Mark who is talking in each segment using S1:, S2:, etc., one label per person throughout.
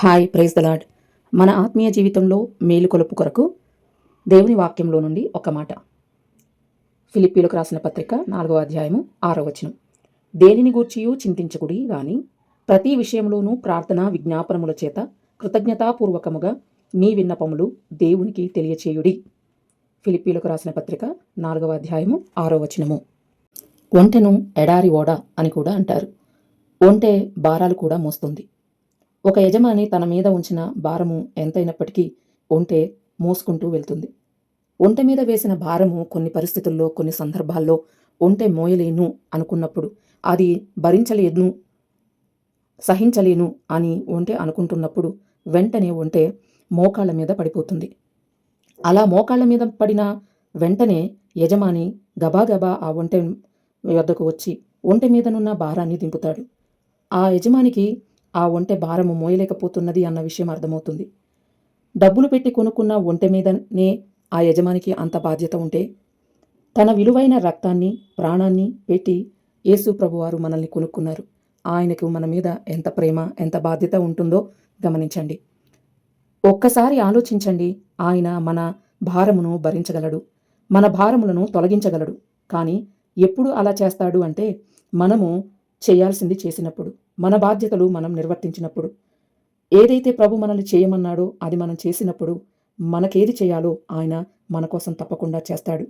S1: Hi praise the lord మన ఆత్మీయ జీవితంలో మేలుకొలుపు కొరకు దేవుని వాక్యంలో నుండి ఒక మాట. ఫిలిప్పీలకు రాసిన పత్రిక నాలుగవ అధ్యాయము ఆరో వచనం. దేనిని గూర్చియూ చింతించకుడి గాని ప్రతి విషయంలోనూ ప్రార్థన విజ్ఞాపనముల చేత కృతజ్ఞతాపూర్వకముగా మీ విన్నపములు దేవునికి తెలియచేయుడి. ఫిలిప్పీలకు రాసిన పత్రిక నాలుగవ అధ్యాయము ఆరో వచనము. ఒంటెను ఎడారి ఓడ అని కూడా అంటారు. ఒంటె భారాలు కూడా మోస్తుంది. ఒక యజమాని తన మీద ఉంచిన భారము ఎంతైనప్పటికీ ఒంటె మోసుకుంటూ వెళ్తుంది. ఒంటె మీద వేసిన భారము కొన్ని పరిస్థితుల్లో కొన్ని సందర్భాల్లో ఒంటె మోయలేను అనుకున్నప్పుడు అది భరించలేను సహించలేను అని ఒంటె అనుకుంటున్నప్పుడు వెంటనే ఒంటె మోకాళ్ళ మీద పడిపోతుంది. అలా మోకాళ్ళ మీద పడిన వెంటనే యజమాని గబాగబా ఆ ఒంటె వద్దకు వచ్చి ఒంటె మీదనున్న భారాన్ని దింపుతాడు. ఆ యజమానికి ఆ ఒంటె భారము మోయలేకపోతున్నది అన్న విషయం అర్థమవుతుంది. డబ్బులు పెట్టి కొనుక్కున్న ఒంటె మీదనే ఆ యజమానికి అంత బాధ్యత ఉంటే తన విలువైన రక్తాన్ని ప్రాణాన్ని పెట్టి యేసు ప్రభువారు మనల్ని కొనుక్కున్నారు. ఆయనకు మన మీద ఎంత ప్రేమ ఎంత బాధ్యత ఉంటుందో గమనించండి. ఒక్కసారి ఆలోచించండి ఆయన మన భారమును భరించగలడు మన భారములను తొలగించగలడు. కానీ ఎప్పుడు అలా చేస్తాడు అంటే మనము చేయాల్సింది చేసినప్పుడు. మన బాధ్యతలు మనం నిర్వర్తించినప్పుడు ఏదైతే ప్రభు మనల్ని చేయమన్నాడో అది మనం చేసినప్పుడు మనకేది చేయాలో ఆయన మన కోసం తప్పకుండా చేస్తాడు.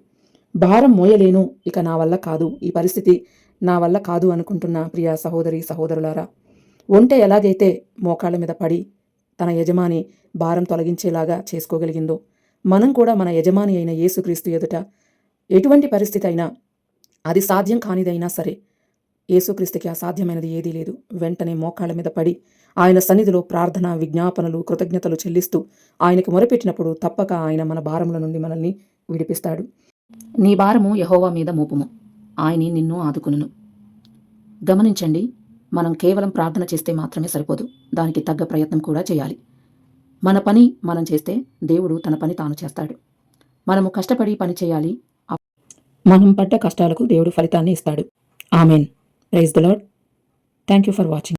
S1: భారం మోయలేను ఇక నా వల్ల కాదు ఈ పరిస్థితి నా వల్ల కాదు అనుకుంటున్న ప్రియ సహోదరి సహోదరులారా. ఒంటె ఎలాగైతే మోకాళ్ళ మీద పడి తన యజమాని భారం తొలగించేలాగా చేసుకోగలిగిందో మనం కూడా మన యజమాని అయిన యేసుక్రీస్తు ఎదుట ఎటువంటి పరిస్థితి అయినా అది సాధ్యం కానిదైనా సరే యేసుక్రీస్తుకి అసాధ్యమైనది ఏదీ లేదు. వెంటనే మోకాళ్ళ మీద పడి ఆయన సన్నిధిలో ప్రార్థన విజ్ఞాపనలు కృతజ్ఞతలు చెల్లిస్తూ ఆయనకు మొరపెట్టినప్పుడు తప్పక ఆయన మన భారముల నుండి మనల్ని విడిపిస్తాడు. నీ భారము యహోవా మీద మోపుము. ఆయన నిన్ను ఆదుకును గమనించండి మనం కేవలం ప్రార్థన చేస్తే మాత్రమే సరిపోదు. దానికి తగ్గ ప్రయత్నం కూడా చేయాలి. మన పని మనం చేస్తే దేవుడు తన పని తాను చేస్తాడు. మనము కష్టపడి పని చేయాలి. మనం పడ్డ కష్టాలకు దేవుడు ఫలితాన్ని ఇస్తాడు. Amen. praise the Lord thank you for watching